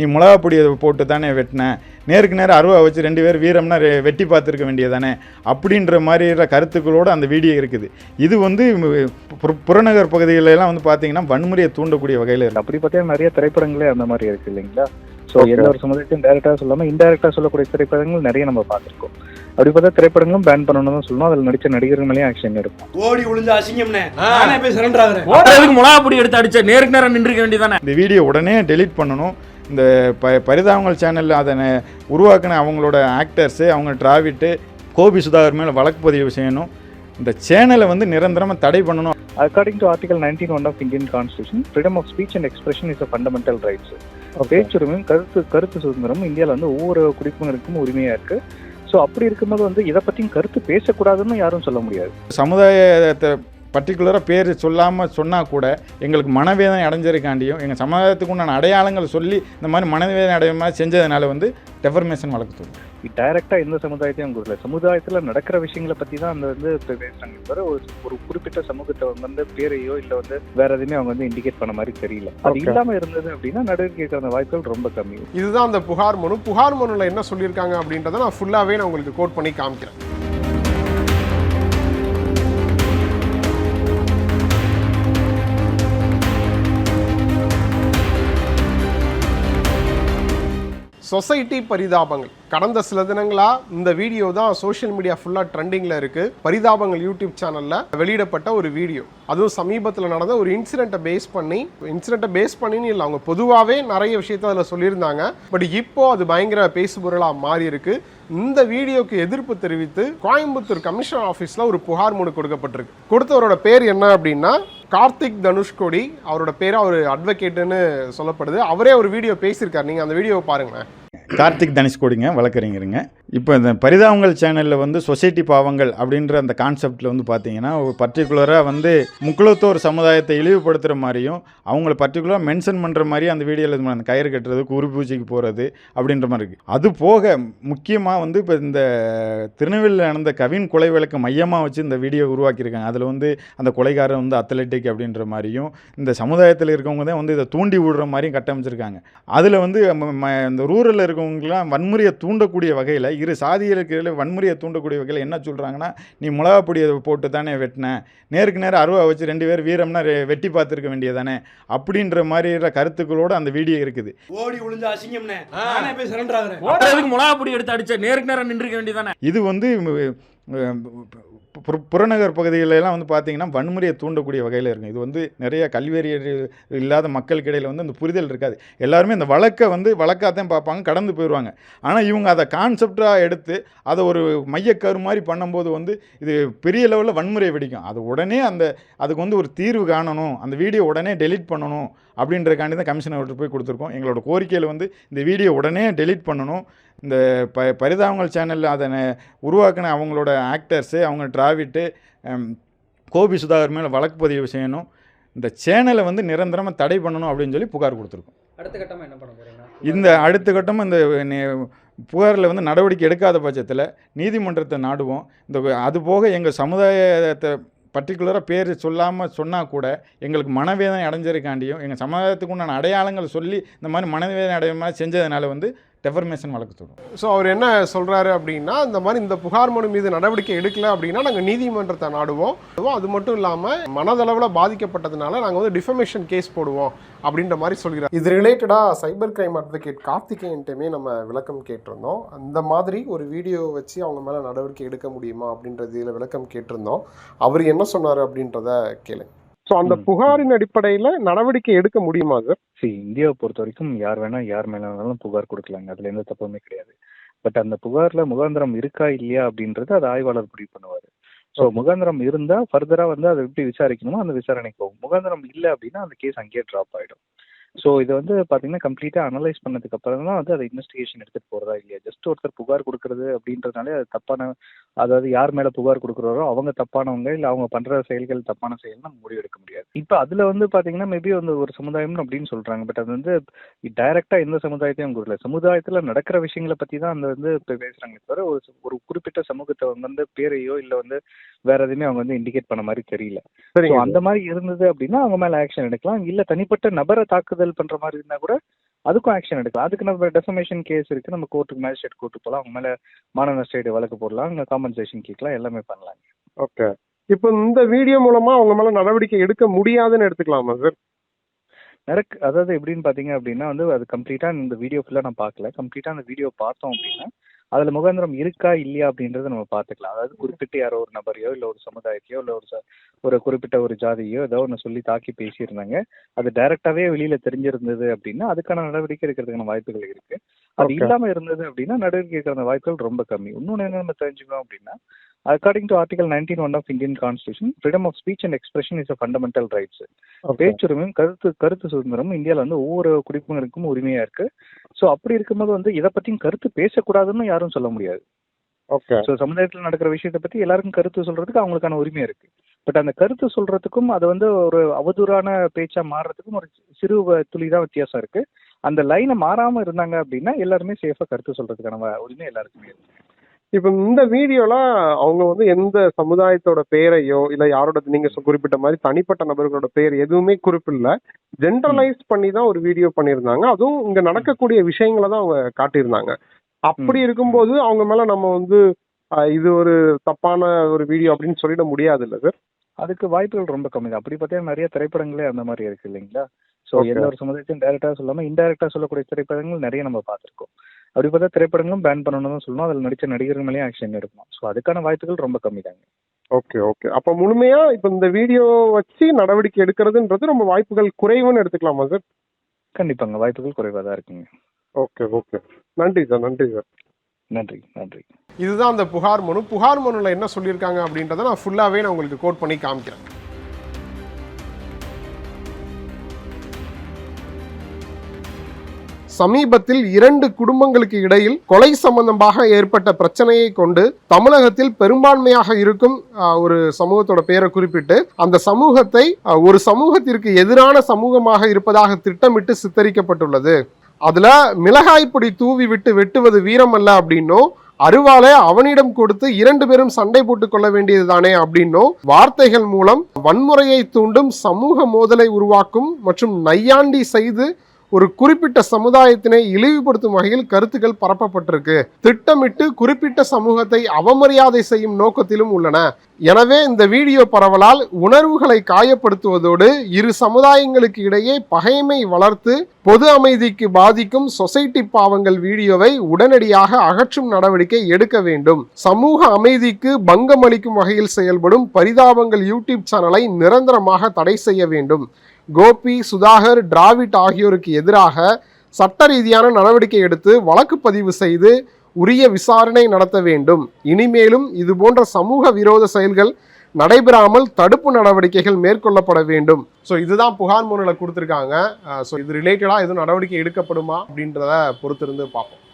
நீ மிளகா பொடியை போட்டு தானே வெட்டின? நேருக்கு நேரம் அருவா வச்சு ரெண்டு பேர் வீரம்னா வெட்டி பார்த்துருக்க வேண்டியதானே அப்படின்ற மாதிரியான கருத்துக்களோடு அந்த வீடியோ இருக்குது. இது வந்து புற- புறநகர் பகுதிகளெல்லாம் எல்லாம் வந்து பார்த்தீங்கன்னா வன்முறையை தூண்டக்கூடிய வகையில் இருக்கு. அப்படி பார்த்தீங்கன்னா நிறைய திரைப்படங்களே அந்த மாதிரி இருக்கு இல்லைங்களா? ஸோ. எந்த ஒரு சமுதாயத்தையும் டைரக்டா சொல்லாம இன்டைரக்டா சொல்லக்கூடிய திரைப்படங்கள் நிறைய நம்ம பார்த்திருக்கோம். அப்படி பார்த்தா திரைப்படங்களும் பேன் பண்ணணும்னு தான் சொல்லணும். அதில் நடிச்ச நடிகர்கள் மேலேயும் ஆக்ஷன் எடுப்போம். ஓடி ஒளிஞ்ச அசிங்கம்னே. நானே போய் சரண்டர் ஆகுறேன். ஓடுறதுக்கு மிளகா பொடி எடுத்து அடிச்ச நேருக்கு நேரம் நின்றுக்க வேண்டியதானே இந்த வீடியோ உடனே டெலீட் பண்ணணும். இந்த ப பரிதாபங்கள் சேனலில் அதை உருவாக்கின அவங்களோட ஆக்டர்ஸு அவங்க டிராவிட்டு கோபி சுதாகர் மேலே வழக்கு பதிவு செய்யணும். இந்த சேனலை வந்து நிரந்தரமாக தடை பண்ணணும். According to article nineteen one of Indian constitution freedom of speech and expression is a fundamental rights பேச்சுரிமையும் கருத்து கருத்து சுதந்திரமும் இந்தியாவில் வந்து ஒவ்வொரு குடிமகனுக்கும் உரிமையா இருக்கு. ஸோ அப்படி இருக்கும்போது வந்து இதை பற்றியும் கருத்து பேசக்கூடாதுன்னு யாரும் சொல்ல முடியாது. சமுதாயத்தை பர்டிகுலராக பேர் சொல்லாமல் சொன்னால் கூட எங்களுக்கு மனவேதனை அடைஞ்சிருக்காண்டியும் எங்கள் சமுதாயத்துக்கு உண்டான அடையாளங்கள் சொல்லி இந்த மாதிரி மனவேதனை அடைய மாதிரி செஞ்சதுனால வந்து டெஃபர்மேஷன் வழக்கு தோணும் டைரக்டா எந்த சமுதாயத்தையும் கொடுக்கல சமுதாயத்துல நடக்கிற விஷயங்களை பத்தி தான் அந்த வந்து இப்ப பேசுறாங்க. தவிர ஒரு ஒரு குறிப்பிட்ட சமூகத்தை வந்து பேரையோ இல்ல வந்து வேற எதுவுமே அவங்க வந்து இண்டிகேட் பண்ண மாதிரி தெரியல. அது Okay. இல்லாம இருந்தது அப்படின்னா நடவடிக்கை எடுக்கிற வாய்ப்புகள் ரொம்ப கம்மி. இதுதான் அந்த புகார் மனு. புகார் மனுல என்ன சொல்லியிருக்காங்க அப்படின்றத நான் ஃபுல்லாவே நான் உங்களுக்கு கோட் பண்ணி காமிக்கிறேன். சொசைட்டி பரிதாபங்கள். கடந்த சில தினங்களா இந்த வீடியோ தான் சோஷியல் மீடியா ஃபுல்லாக ட்ரெண்டிங்கில் இருக்கு. பரிதாபங்கள் யூடியூப் சேனலில் வெளியிடப்பட்ட ஒரு வீடியோ. அதுவும் சமீபத்தில் நடந்த ஒரு இன்சிடெண்ட்டை பேஸ் பண்ணி இன்சிடென்ட்டை பேஸ் பண்ணின்னு இல்லை அவங்க பொதுவாகவே நிறைய விஷயத்த அதில் சொல்லியிருந்தாங்க. பட் இப்போ அது பயங்கர பேசுபொருளாக மாறி இருக்கு. இந்த வீடியோக்கு எதிர்ப்பு தெரிவித்து கோயம்புத்தூர் கமிஷனர் ஆஃபீஸில் ஒரு புகார் மனு கொடுக்கப்பட்டிருக்கு. கொடுத்தவரோட பேர் என்ன அப்படின்னா கார்த்திக் தனுஷ்கோடி. அவரோட பேர் அவர் அட்வொகேட்டுன்னு சொல்லப்படுது. அவரே ஒரு வீடியோ பேசியிருக்காரு. நீங்கள் அந்த வீடியோவை பாருங்களேன். கார்த்திக் தனுஷ்கோடிங்க வழக்கறிஞருங்க. இப்போ இந்த பரிதாபங்கள் சேனலில் வந்து சொசைட்டி பாவங்கள் அப்படின்ற அந்த கான்செப்டில் வந்து பார்த்தீங்கன்னா ஒரு பர்டிகுலராக வந்து முக்குளத்தோர் சமுதாயத்தை இழிவுபடுத்துகிற மாதிரியும் அவங்கள பர்டிகுலராக மென்ஷன் பண்ணுற மாதிரி அந்த வீடியோவில் அந்த கயிறு கட்டுறது குரு பூஜைக்கு போகிறது அப்படின்ற மாதிரி இருக்குது அது போக முக்கியமாக வந்து இப்போ இந்த திருநெல்வேலியில் நடந்த கவின் கொலை வழக்கு மையமாக வச்சு இந்த வீடியோ உருவாக்கியிருக்காங்க. அதில் வந்து அந்த கொலைகாரன் வந்து அத்லெட்டிக் அப்படின்ற மாதிரியும் இந்த சமுதாயத்தில் இருக்கவங்க தான் வந்து இதை தூண்டி விடுற மாதிரியும் கட்டமைச்சிருக்காங்க. அதில் வந்து ம- இந்த ரூரலில் இருக்கவங்களாம் வன்முறையை தூண்டக்கூடிய வகையில் இரு சாதிகளுக்கு இடையில வன்முறையை தூண்டக்கூடிய வகையில் என்ன சொல்கிறாங்கன்னா நீ மிளகா பொடியை போட்டு தானே வெட்டின? நேருக்கு நேரம் அருவா வச்சு ரெண்டு பேர் வீரம்னா வெட்டி பார்த்துருக்க வேண்டியதானே அப்படின்ற மாதிரியான கருத்துக்களோடு அந்த வீடியோ இருக்குது. ஓடி ஒளிஞ்ச அசிங்கம்னே. நானே போய் சரண்டர் ஆகுறேன். ஓடுறதுக்கு மிளகா பொடி எடுத்து அடிச்ச? நேருக்கு நேரம் நின்றுக்க வேண்டியதானே இது வந்து புறநகர் பகுதிகளெல்லாம் வந்து பார்த்திங்கன்னா வன்முறையை தூண்டக்கூடிய வகையில் இருக்கும் இது வந்து நிறைய கல்வியறிவு இல்லாத மக்களுக்கு இடையில் வந்து இந்த புரிதல் இருக்காது. எல்லாருமே இந்த வழக்கை வந்து வழக்காக தான் பார்ப்பாங்க கடந்து போயிடுவாங்க ஆனால் இவங்க அதை கான்செப்டாக எடுத்து அதை ஒரு மையக்கரு மாதிரி பண்ணும்போது வந்து இது பெரிய லெவலில் வன்முறை வெடிக்கும். அது உடனே அந்த அதுக்கு வந்து ஒரு தீர்வு காணணும். அந்த வீடியோ உடனே டெலீட் பண்ணணும். அப்படின்றக்காண்டி தான் கமிஷனர்கிட்ட போய் கொடுத்துருக்கோம். எங்களோட கோரிக்கையில் வந்து இந்த வீடியோ உடனே டெலீட் பண்ணணும். இந்த ப பரிதாபங்கள் சேனலில் அதை உருவாக்கின அவங்களோட ஆக்டர்ஸு அவங்க டிராவிட்டு கோபி சுதாகர் மேலே வழக்கு பதிவு செய்யணும். இந்த சேனலை வந்து நிரந்தரமாக தடை பண்ணணும் அப்படின்னு சொல்லி புகார் கொடுத்துருக்கோம். அடுத்த கட்டமா என்ன பண்ண இந்த அடுத்த கட்டமாக இந்த புகாரில் வந்து நடவடிக்கை எடுக்காத பட்சத்தில் நீதிமன்றத்தை நாடுவோம். இந்த அது போக எங்கள் சமுதாயத்தை பர்டிகுலராக பேர் சொல்லாமல் சொன்னால் கூட எங்களுக்கு மனவேதனை அடைஞ்சிருக்காண்டியும் எங்கள் சமுதாயத்துக்கு உண்டான அடையாளங்கள் சொல்லி இந்த மாதிரி மனவேதனை அடைய மாதிரி செஞ்சதுனால வந்து டெஃபர்மேஷன் வழக்கு தொடரும் ஸோ அவர் என்ன சொல்றாரு அப்படின்னா இந்த மாதிரி இந்த புகார் மனு மீது நடவடிக்கை எடுக்கல அப்படின்னா நாங்கள் நீதிமன்றத்தை நாடுவோம். அது மட்டும் இல்லாமல் மனதளவில் பாதிக்கப்பட்டதுனால நாங்கள் வந்து டிஃபமேஷன் கேஸ் போடுவோம் அப்படின்ற மாதிரி சொல்கிறார். இது ரிலேட்டடாக சைபர் கிரைம் அட்வொகேட் கார்த்திகேயன்ட்டுமே நம்ம விளக்கம் கேட்டிருந்தோம். அந்த மாதிரி ஒரு வீடியோ வச்சு அவங்க மேலே நடவடிக்கை எடுக்க முடியுமா அப்படின்றதுல விளக்கம் கேட்டிருந்தோம். அவர் என்ன சொன்னார் அப்படின்றத கேளுங்க. ஸோ அந்த. புகாரின் அடிப்படையில் நடவடிக்கை எடுக்க முடியுமா சார் சரி இந்தியாவை பொறுத்த வரைக்கும் யார் வேணா யார் மேல வேணாலும் புகார் கொடுக்கலாங்க. அதுல எந்த தப்புமே கிடையாது. பட் அந்த புகார்ல முகாந்திரம் இருக்கா இல்லையா அப்படின்றது அது ஆய்வாளர் முடிவு பண்ணுவாரு. ஸோ முகாந்திரம் இருந்தா ஃபர்தரா வந்து அதை எப்படி விசாரிக்கணுமோ அந்த விசாரணைக்கு போகும். முகாந்திரம் இல்லை அப்படின்னா அந்த கேஸ் அங்கேயே ட்ராப் ஆயிடும். ஸோ இதை வந்து பார்த்தீங்கன்னா கம்ப்ளீட்டாக அனலைஸ் பண்ணதுக்கு அப்புறம் தான் வந்து அதை இன்வெஸ்டிகேஷன் எடுத்துட்டு போறதா இல்லையா? ஜஸ்ட் ஒருத்தர் புகார் கொடுக்கறது அப்படின்றதுனாலே அது தப்பான அதாவது யார் மேல புகார் கொடுக்குறாரோ அவங்க தப்பானவங்க இல்லை அவங்க பண்ற செயல்கள் தப்பான செயல் நம்ம முடிவு எடுக்க முடியாது. இப்போ அதுல வந்து பாத்தீங்கன்னா மேபி வந்து ஒரு சமுதாயம் அப்படின்னு சொல்றாங்க. பட் அது வந்து டைரக்டா எந்த சமுதாயத்தையும் கொடுக்கல சமுதாயத்துல நடக்கிற விஷயங்களை பத்தி தான் அந்த வந்து இப்ப பேசுறாங்க தவிர ஒரு ஒரு குறிப்பிட்ட சமூகத்தை வந்து பேரையோ இல்ல வந்து வேற எதுவுமே அவங்க வந்து இண்டிகேட் பண்ண மாதிரி தெரியல. அந்த மாதிரி இருந்தது அப்படின்னா அவங்க மேல ஆக்ஷன் எடுக்கலாம். இல்ல தனிப்பட்ட நபரை தாக்குதல் பண்ற மாதிரி இருந்தா கூட அதுக்கும் ஆக்ஷன் எடுக்கலாம். அதுக்கு நம்ம டெஃபமேஷன் கேஸ் இருக்கு. நம்ம கோர்ட்டுக்கு மேஜிஸ்ட்ரேட் கோர்ட்டு போகலாம் அவங்க மேல மாநகர ஸ்டேட் வழக்கு போடலாம். அங்கே காம்பன்சேஷன் கேட்கலாம். எல்லாமே பண்ணலாம் ஓகே இப்போ இந்த வீடியோ மூலமா அவங்க மேல நடவடிக்கை எடுக்க முடியாதுன்னு எடுத்துக்கலாமா சார் நெரக் அதாவது எப்படின்னு பார்த்தீங்க அப்படின்னா வந்து அது கம்ப்ளீட்டாக இந்த வீடியோ ஃபுல்லாக நான் பார்க்கல. கம்ப்ளீட்டாக அந்த வீடியோ பார்த்தோம் அப்படின்னா அதில் முகாந்திரம் இருக்கா இல்லையா அப்படின்றத நம்ம பார்த்துக்கலாம். அதாவது குறிப்பிட்ட யாரோ ஒரு நபரையோ இல்லை ஒரு சமுதாயத்தையோ இல்லை ஒரு ச- ஒரு குறிப்பிட்ட ஒரு ஜாதியோ ஏதோ ஒன்று சொல்லி தாக்கி பேசியிருந்தாங்க. அது டைரக்டாவே வெளியில தெரிஞ்சிருந்தது அப்படின்னா அதுக்கான நடவடிக்கை எடுக்கிறதுக்கான வாய்ப்புகள் இருக்கு. அது. இல்லாம இருந்தது அப்படின்னா நடவடிக்கை எடுக்கிற வாய்ப்புகள் ரொம்ப கம்மி. இன்னொன்று என்ன நம்ம தெரிஞ்சுக்கணும் அப்படின்னா according to article nineteen one of Indian constitution freedom of speech and expression is a fundamental rights பேச்சுரிமையும் கருத்து கருத்து சுதந்திரமும் இந்தியாவில் வந்து ஒவ்வொரு குடிமகனுக்கும் உரிமையா இருக்கு. ஸோ அப்படி இருக்கும்போது வந்து இதை பத்தியும் கருத்து பேசக்கூடாதுன்னு யாரும் சொல்ல முடியாது. ஓகே ஸோ சமுதாயத்தில் நடக்கிற விஷயத்தை பத்தி எல்லாருக்கும் கருத்து சொல்றதுக்கு அவங்களுக்கான உரிமை இருக்கு. பட் அந்த கருத்து சொல்றதுக்கும் அது வந்து ஒரு அவதூறான பேச்சா மாறுறதுக்கும் ஒரு சிறு துளி தான் வித்தியாசம் இருக்கு. அந்த லைனை மாறாம இருந்தாங்க அப்படின்னா எல்லாருமே சேஃபா கருத்து சொல்றதுக்கான உரிமை எல்லாருக்குமே இருக்கு. இப்போ இந்த வீடியோல அவங்க வந்து எந்த சமுதாயத்தோட பேரையோ இல்ல யாரோட நீங்க குறிப்பிட்ட மாதிரி தனிப்பட்ட நபர்களோட பேர் எதுவுமே குறிப்பிடல. ஜென்ரலைஸ் பண்ணி தான் ஒரு வீடியோ பண்ணியிருந்தாங்க. அதுவும் இங்க நடக்கக்கூடிய விஷயங்களை தான் அவங்க காட்டியிருந்தாங்க. அப்படி. இருக்கும்போது அவங்க மேல நம்ம வந்து இது ஒரு தப்பான ஒரு வீடியோ அப்படின்னு சொல்லிட முடியாது இல்ல சார் அதுக்கு வாய்ப்புகள் ரொம்ப கம்மி தான். அப்படி பார்த்தீங்கன்னா நிறைய திரைப்படங்களே அந்த மாதிரி இருக்கு இல்லைங்களா? ஸோ. எந்த ஒரு சமுதாயத்தையும் டைரக்டா சொல்லாம இன்டைரக்டா சொல்லக்கூடிய திரைப்படங்கள் நிறைய நம்ம பார்த்திருக்கோம். அப்படி பார்த்தா திரைப்படங்களும் பேன் பண்ணணும்னு தான் சொல்லணும். அதில் நடிச்ச நடிகர்கள் மேலேயும் ஆக்ஷன் எடுக்கணும். ஸோ அதுக்கான வாய்ப்புகள் ரொம்ப கம்மி தாங்க ஓகே ஓகே அப்ப முழுமையா இப்ப இந்த வீடியோ வச்சு நடவடிக்கை எடுக்கிறதுன்றது ரொம்ப வாய்ப்புகள் குறைவுன்னு எடுத்துக்கலாமா சார் கண்டிப்பாங்க. வாய்ப்புகள் குறைவாக தான் இருக்குங்க. ஓகே ஓகே நன்றி சார் நன்றி சார் நன்றி நன்றி. இதுதான் அந்த புகார் மனு. புகார் மனுவில் என்ன சொல்லியிருக்காங்க அப்படின்றத நான் ஃபுல்லாகவே நான் உங்களுக்கு கோட் பண்ணி காமிக்கிறேன். சமீபத்தில் இரண்டு குடும்பங்களுக்கு இடையில் கொலை சம்பந்தமாக ஏற்பட்ட பிரச்சனையை கொண்டு தமிழகத்தில் பெரும்பான்மையாக இருக்கும் ஒரு சமூகத்தோட பெயரை குறிப்பிட்டு அந்த சமூகத்தை ஒரு சமூகத்திற்கு எதிரான சமூகமாக இருப்பதாக திட்டமிட்டு சித்தரிக்கப்பட்டுள்ளது. அதுல மிளகாய் பொடி தூவி விட்டு வெட்டுவது வீரம் அல்ல அப்படின்னும் அருவாளை அவனிடம் கொடுத்து இரண்டு பேரும் சண்டை போட்டுக் கொள்ள வேண்டியதுதானே அப்படின்னும் வார்த்தைகள் மூலம் வன்முறையை தூண்டும் சமூக மோதலை உருவாக்கும் மற்றும் நையாண்டி செய்து ஒரு குறிப்பிட்ட சமுதாயத்தினை இழிவுபடுத்தும் வகையில் கருத்துக்கள் பரப்பப்பட்டிருக்கு. திட்டமிட்டு குறிப்பிட்ட சமூகத்தை அவமரியாதை செய்யும் நோக்கத்திலும் உள்ளன. எனவே இந்த வீடியோ பரவலால் உணர்வுகளை காயப்படுத்துவதோடு இரு சமுதாயங்களுக்கு இடையே பகைமை வளர்த்து பொது அமைதிக்கு பாதிக்கும் சொசைட்டி பாவங்கள் வீடியோவை உடனடியாக அகற்றும் நடவடிக்கை எடுக்க வேண்டும். சமூக அமைதிக்கு பங்கம் அளிக்கும் வகையில் செயல்படும் பரிதாபங்கள் யூடியூப் சேனலை நிரந்தரமாக தடை செய்ய வேண்டும். கோபி சுதாகர் டிராவிட் ஆகியோருக்கு எதிராக சட்ட ரீதியான நடவடிக்கை எடுத்து வழக்கு பதிவு செய்து உரிய விசாரணை நடத்த வேண்டும். இனிமேலும் இது போன்ற சமூக விரோத செயல்கள் நடைபெறாமல் தடுப்பு நடவடிக்கைகள் மேற்கொள்ளப்பட வேண்டும். ஸோ இதுதான் புகார் மனுவில் கொடுத்துருக்காங்க. ஸோ இது ரிலேட்டடாக எதுவும் நடவடிக்கை எடுக்கப்படுமா அப்படின்றத பொறுத்திருந்து பார்ப்போம்.